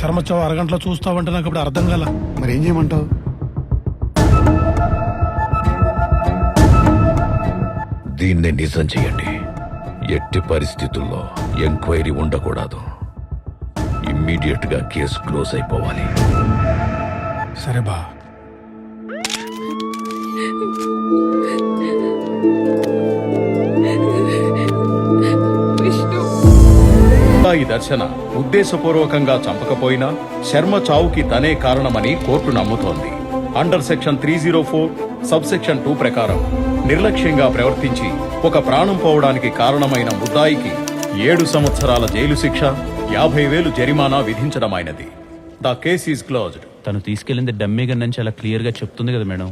శర్మచ్చావు అరగంటలో చూస్తావంటే నాకు ఇప్పుడు అర్థం కాల. మరి ఏం చేయమంటావు? దీన్ని నిజం చేయండి ఎట్టి పరిస్థితుల్లో ఎంక్వైరీ ఉండకూడదు. ఇమ్మీడియట్గా కేసు క్లోజ్ అయిపోవాలి. సరే బా. దర్శన ఉద్దేశపూర్వకంగా చంపకపోయినా శర్మ చావుకి తనే కారణమని court నమ్ముతోంది. Under section three zero four sub section two ప్రకారం నిర్లక్ష్యంగా ప్రవర్తించి ఒక ప్రాణం పోవడానికి కారణమైన ముద్దాయికి ఏడు సంవత్సరాల జైలు శిక్ష యాభై వేలు జరిమానా విధించడమైనది. The case is closed. తను తీసుకెళ్ళింది డమ్మీ గన్ అని చాలా క్లియర్గా చెప్తుంది కదా మేడం.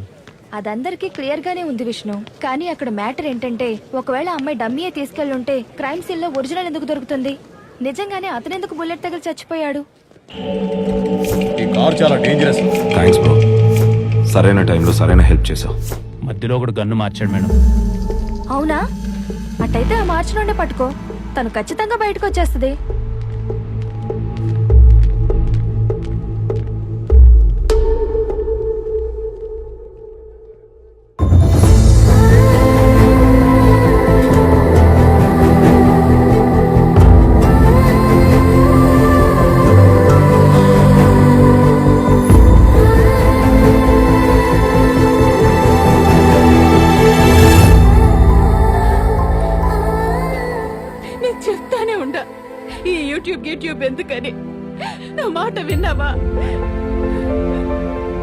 అదందరికీ క్లియర్ గానే ఉంది విష్ణు. కానీ అక్కడ మ్యాటర్ ఏంటంటే ఒకవేళ అమ్మాయి డమ్మీయే తీసుకెళ్ళుంటే క్రైమ్ సీన్లో ఒరిజినల్ ఎందుకు దొరుకుతుంది? నిజంగానే అతనెందుకు బుల్లెట్ తగిలి చచ్చిపోయాడు? ఈ కార్ చాలా డేంజరస్ థ్యాంక్స్ బ్రో సరైన టైంలో సరైన హెల్ప్ చేసావు మధ్యలో ఒకడు గన్ను మార్చాడు మేడం. అవునా? అట్టయితే ఆ మార్చి నుండే పట్టుకో. తను ఖచ్చితంగా బయటకు వచ్చేస్తుంది. ఈ యూట్యూబ్ యూట్యూబ్ ఎందుకని? నా మాట విన్నావా?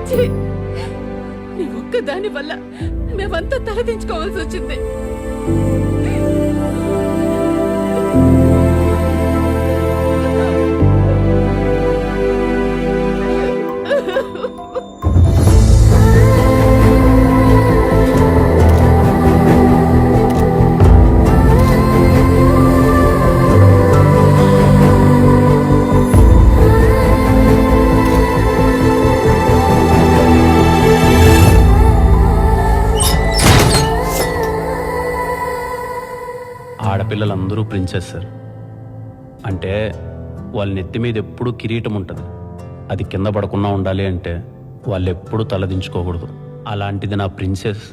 ఛీ! నీ ఒక్క దాని వల్ల మేమంతా తలదించుకోవాల్సి వచ్చింది. ఆడపిల్లలందరూ ప్రిన్సెస్ సార్. అంటే వాళ్ళ నెత్తి మీద ఎప్పుడూ కిరీటం ఉంటుంది. అది కింద పడకుండా ఉండాలి అంటే వాళ్ళు ఎప్పుడూ తలదించుకోకూడదు అలాంటిది నా ప్రిన్సెస్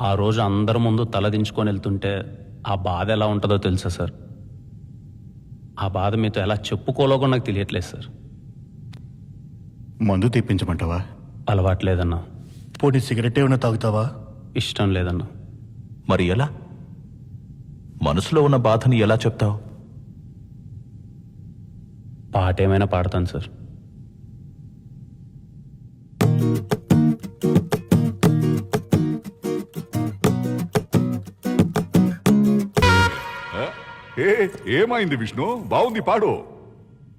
ఆ రోజు అందరి ముందు తలదించుకొని వెళ్తుంటే ఆ బాధ ఎలా ఉంటుందో తెలుసా సార్? ఆ బాధ మీతో ఎలా చెప్పుకోలో కూడా నాకు తెలియట్లేదు సార్. మందు తెప్పించమంటావా? అలవాట్లేదన్నా. పోటీ సిగరెట్ ఏమైనా తాగుతావా? ఇష్టం లేదన్నా. మరి ఎలా? మనసులో ఉన్న బాధని ఎలా చెప్తావు? పాట ఏమైనా పాడతాను సార్. ఏ ఏమైంది విష్ణు? బాగుంది పాడు.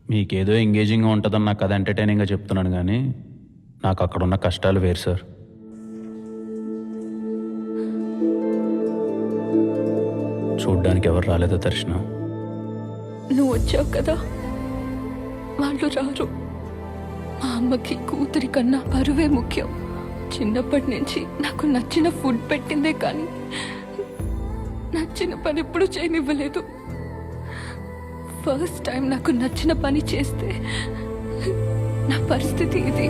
మీకేదో ఎంగేజింగ్గా ఉంటుందని నాకు అది ఎంటర్టైనింగ్గా చెప్తున్నాను కానీ నాకు అక్కడ ఉన్న కష్టాలు వేరు సార్. చూడ్డానికి ఎవరు రాలేదో దర్శనం? నువ్వు వచ్చావు కదా? వాళ్ళు రారు. మా అమ్మకి కూతురి కన్నా పరువే ముఖ్యం. చిన్నప్పటి నుంచి నాకు నచ్చిన ఫుడ్ పెట్టిందే కానీ నచ్చిన పని ఎప్పుడు చేయనివ్వలేదు. ఫస్ట్ టైం నాకు నచ్చిన పని చేస్తే నా పరిస్థితి ఇది.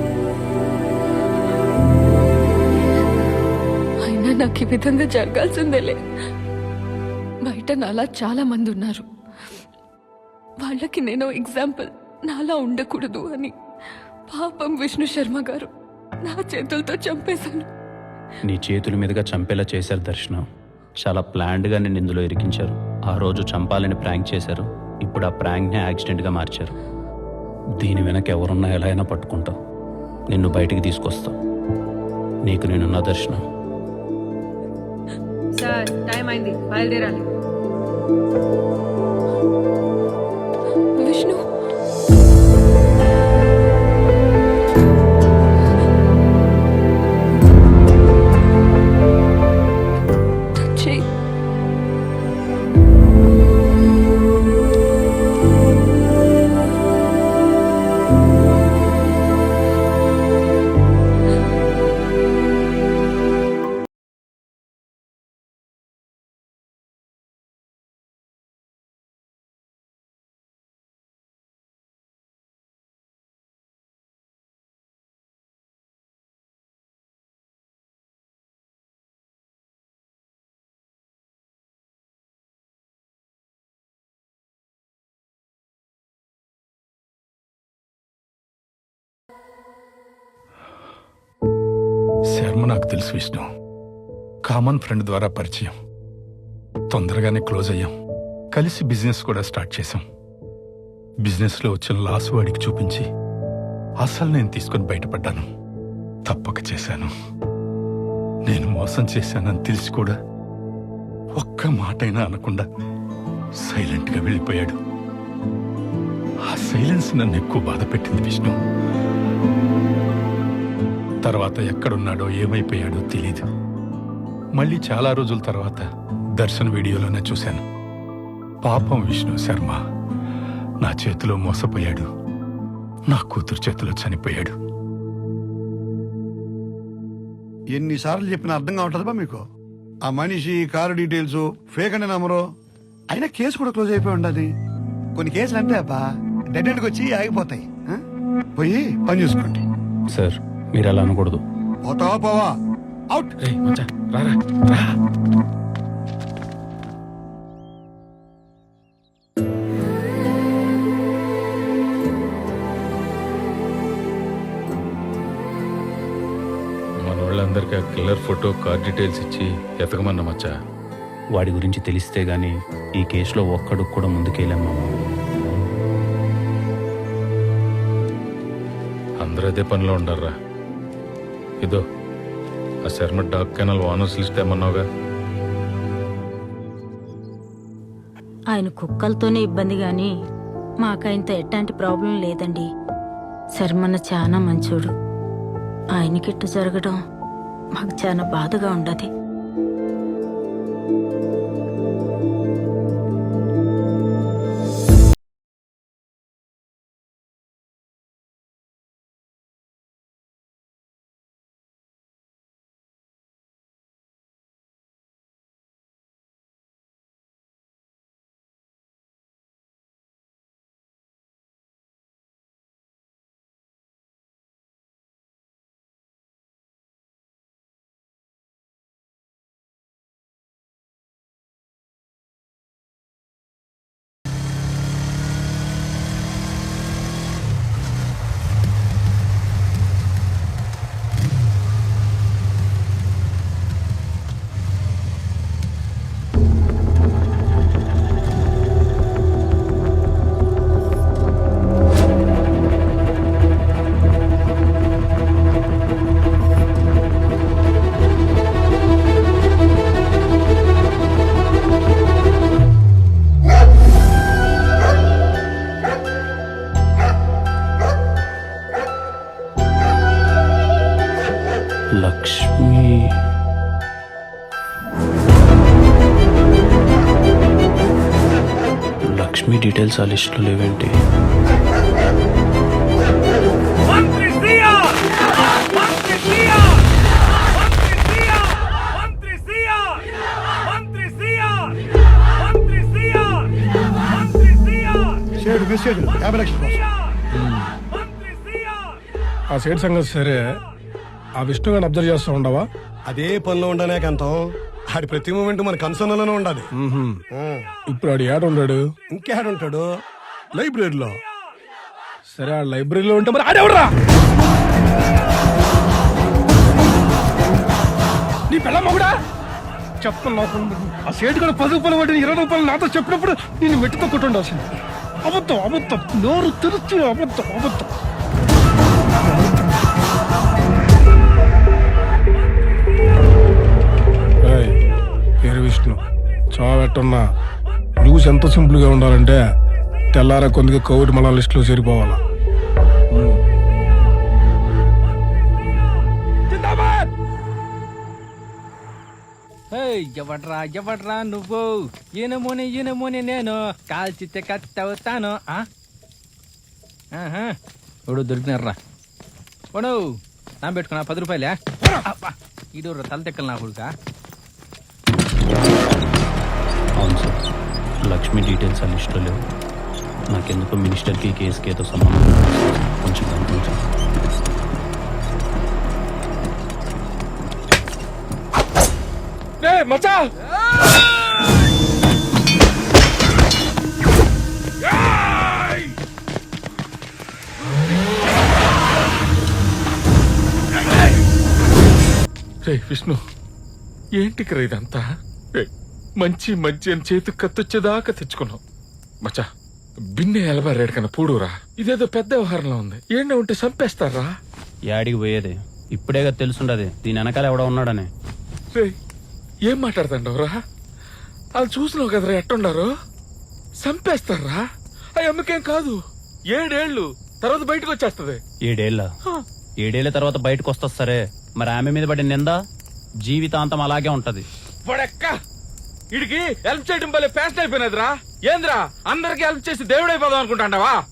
అయినా నాకు ఈ విధంగా జరగాల్సిందేలే. బయట నాలా చాలా మంది ఉన్నారు. వాళ్ళకి నేను ఎగ్జాంపుల్ నాలా ఉండకూడదు అని పాపం విష్ణు శర్మ గారు నా చేతులతో చంపేశాను నీ చేతుల మీదుగా చంపేలా చేశారు దర్శనం. చాలా ప్లాన్డ్గా నేను ఇందులో ఇరికించారు. ఆ రోజు చంపాలని ప్రాంక్ చేశారు. ఇప్పుడు ఆ ప్రాంక్ని యాక్సిడెంట్గా మార్చారు. దీని వెనక ఎవరున్నా ఎలా అయినా పట్టుకుంటావు. నిన్ను బయటికి తీసుకొస్తావు నీకు నేనున్న దర్శనం. సార్ టైం అయింది. బయలుదేరాలి. 嗯。శర్మ నాకు తెలుసు విష్ణు. కామన్ ఫ్రెండ్ ద్వారా పరిచయం. తొందరగానే క్లోజ్ అయ్యాం. కలిసి బిజినెస్ కూడా స్టార్ట్ చేశాం. బిజినెస్లో వచ్చిన లాస్ వాడికి చూపించి అసలు నేను తీసుకొని బయటపడ్డాను. తప్పక చేశాను. నేను మోసం చేశానని తెలిసి కూడా ఒక్క మాటైనా అనకుండా సైలెంట్గా వెళ్ళిపోయాడు. ఆ సైలెన్స్ నన్ను ఎక్కువ బాధ పెట్టింది విష్ణు. తర్వాత ఎక్కడున్నాడో ఏమైపోయాడో తెలీదు. మళ్ళీ చాలా రోజుల తర్వాత దర్శన్ వీడియోలోనే చూశాను. పాపం విష్ణు శర్మ నా చేతిలో మోసపోయాడు. నా కూతురు చేతిలో చనిపోయాడు. ఎన్నిసార్లు చెప్పినా అర్థం కావట్లేదా మీకు. ఆ మనిషి కారు డీటెయిల్స్ ఫేక్ అనే నంబరు అయినా కేసు కూడా క్లోజ్ అయిపోయి ఉండదు. కొన్ని కేసులు అంతే అబ్బా. డెడ్ ఎండ్కి వచ్చి ఆగిపోతాయి? పోయి పని చూసుకోండి. సార్ మీరు అలా అనకూడదు పోతావా పోవా అవుట్ మన వాళ్ళందరికీ ఆ కిల్లర్ ఫోటో కార్ డీటెయిల్స్ ఇచ్చి ఎతకమన్నా మచ్చా? వాడి గురించి తెలిస్తే గానీ ఈ కేసులో ఒక్కడు కూడా ముందుకెళ్ళాం మామ. అందరూ అదే పనిలో ఉండారా ఇదో ఆ Sharma dog kennel owners list ఏమన్నావుగా? ఆయన కుక్కలతోనే ఇబ్బంది కానీ మాకాయనతో ఎట్లాంటి ప్రాబ్లం లేదండి. శర్మన్న చాలా మంచోడు. ఆయనకిట్టు జరగడం మాకు చాలా బాధగా ఉండదు. లక్ష్మి. లక్ష్మి డీటెయిల్స్ ఆ లిస్టులో లేవేంటి? ఆ సైడ్ సంగతి సరే. ఆ విష్ణు గారిని అబ్జర్వ్ చేస్తూ ఉండవా? అదే పనిలో ఉండనే కంతం. ఆడి ప్రతి మూమెంట్ మన కన్సర్న్లోనే ఉండాలి. ఇప్పుడు ఆడు ఏడు ఉన్నాడు? ఇంకేడు ఉంటాడు? లైబ్రరీలో. సరే ఆ లైబ్రరీలో ఉంటే మరి ఆడెవడరా నీ పిల్ల మొగుడా? చెప్తాను నాకు ఆ సేటు కూడా పది రూపాయలు పట్టిన ఇరవై రూపాయలు నాతో చెప్పినప్పుడు నేను మెట్టుతో కొట్టుండాల్సింది. అబద్ధం అబద్ధం. నోరు తెరుచు అబద్ధం అబద్ధం. చావెట్టున్నా న్యూస్ ఎంత సింపుల్గా ఉండాలంటే తెల్లారా కొద్దిగా కోవిడ్ మన లిస్టులో చేరిపోవాలా. ఎవడ్రా ఎవడ్రా నువ్వు? ఈనమోని ఈనమోని నేను కాల్చితే కత్తవుతాను ఇప్పుడు దొరికినారా ఓడు నా పెట్టుకున్నా పది రూపాయలే. ఇడు తల తెక్కలు నా కొడుకా. లక్ష్మి డీటెయిల్స్ ఆ లిస్టులో లేవు. నాకెందుకో మినిస్టర్కి కేసుకి ఏదో సంబంధం. కొంచెం మచ్చా! రే విష్ణు ఏంటికి రా ఇదంతా? మంచి మంచి అని చేతికి కత్తొచ్చేదాకా తెచ్చుకున్నాం. మచ్చా బిన్నె ఎలబారేడు కన్నా పూడురా ఇదేదో పెద్ద వ్యవహారంలో ఉంది. ఏంటో ఉంటే చంపేస్తారా? యాడికి పోయేది? ఇప్పుడేగా తెలుసుండది. దీని వెనకాల ఎవడో ఉన్నాడని. రే ఏం మాట్లాడుతుండవురా? వాళ్ళు చూసినావు కదరా ఎట్టుండారు? చంపేస్తారా? అవి అమ్మకేం కాదు. ఏడేళ్ళు తర్వాత బయటకు వచ్చేస్తది. ఏడేళ్ళ? ఏడేళ్ళ తర్వాత బయటకు వస్తా సరే. మరి ఆమె మీద పడిన నింద? జీవితాంతం అలాగే ఉంటది. వాడెక్క! ఇడికి హెల్ప్ చేయడం వల్ల ఫ్యాస్ట్ అయిపోయినదిరా. ఏంద్రా? అందరికి హెల్ప్ చేసి దేవుడైపోదాం అనుకుంటాండవా?